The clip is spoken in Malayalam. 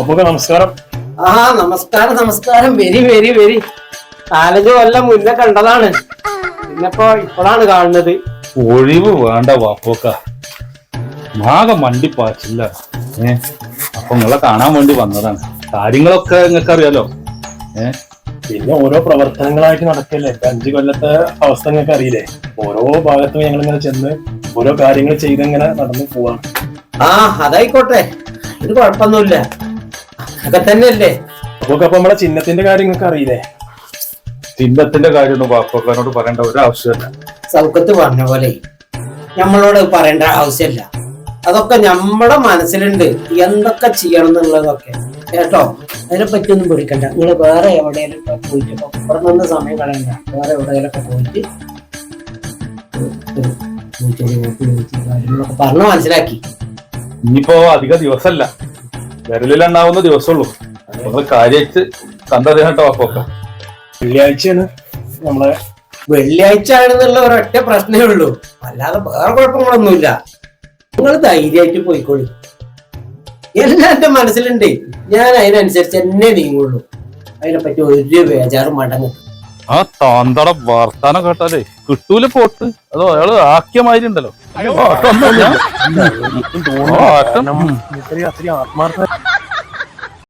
അപ്പൊക്കെ നമസ്കാരം. ആ നമസ്കാരം നമസ്കാരം. Very very very. നാലഞ്ച് കൊല്ലം മുന്നേ കണ്ടതാണ്. പിന്നിപ്പോ ഇപ്പോഴാണ് കാണുന്നത്. ഒഴിവ് വേണ്ട വാപ്പോക്ക. ആകെ മണ്ടി പാച്ചില്ല ഏ അപ്പൊ നിങ്ങളെ കാണാൻ വേണ്ടി വന്നതാണ്. കാര്യങ്ങളൊക്കെ നിങ്ങൾക്ക് അറിയാലോ ഏ? പിന്നെ ഓരോ പ്രവർത്തനങ്ങളായിട്ട് നടക്കല്ലേ? അഞ്ചു കൊല്ലത്തെ അവസ്ഥ നിങ്ങൾക്ക് അറിയില്ലേ? ഓരോ ഭാഗത്തും ഞങ്ങൾ ഇങ്ങനെ ചെന്ന് ഓരോ കാര്യങ്ങൾ ചെയ്തിങ്ങനെ നടന്നു പോവാണ്. ആ അതായിക്കോട്ടെ. ഇത് കുഴപ്പമൊന്നുമില്ല. അതൊക്കെ തന്നെയല്ലേ അപ്പൊക്കെ അപ്പൊ നമ്മളെ ചിഹ്നത്തിന്റെ കാര്യം നിങ്ങൾക്ക് അറിയില്ലേ ചിഹ്നത്തിന്റെ കാര്യമൊന്നും വാപ്പക്കാരനോട് പറയേണ്ട ഒരാവശ്യമല്ല സൗഖ്യത്ത് പറഞ്ഞ പോലെ നമ്മളോട് പറയേണ്ട ആവശ്യമില്ല അതൊക്കെ നമ്മുടെ മനസ്സിലുണ്ട് എന്തൊക്കെ ചെയ്യണം എന്നുള്ളതൊക്കെ കേട്ടോ അതിനെ പറ്റിയൊന്നും പേടിക്കണ്ട നിങ്ങൾ വേറെ എവിടെയെങ്കിലും പോയിട്ട് ഇവിടെ നിന്ന് സമയം കളയണ്ട വേറെ എവിടെയെങ്കിലൊക്കെ പോയിട്ട് ഒരു കാര്യങ്ങളൊക്കെ പറഞ്ഞ് മനസ്സിലാക്കി ഇനിയിപ്പോ അധിക ദിവസമല്ല വിരലിലുണ്ടാവുന്ന ദിവസമുള്ളൂ. നമ്മൾ കാര്യമായിട്ട് കണ്ടറിയാം കേട്ടോ വാപ്പോക്ക വെള്ളിയാഴ്ചയാണ് നമ്മളെ വെള്ളിയാഴ്ച ആണെന്നുള്ള ഒരൊറ്റ പ്രശ്നമേ ഉള്ളൂ. അല്ലാതെ വേറെ കുഴപ്പങ്ങളൊന്നുമില്ല. നിങ്ങൾ ധൈര്യമായിട്ട് പോയിക്കോളി. എല്ലാം എന്റെ മനസ്സിലുണ്ട്. ഞാൻ അതിനനുസരിച്ച് എന്നെ നീങ്ങുള്ളൂ. അതിനെപ്പറ്റി ഒരു ബേജാറും മടങ്ങും ആ താന്തട വർത്താനം കേട്ടാലേ കിട്ടൂല പോട്ട്. അതോ അയാൾ ആക്കിയ മാതിരി ഉണ്ടല്ലോ. ആത്മാർത്ഥ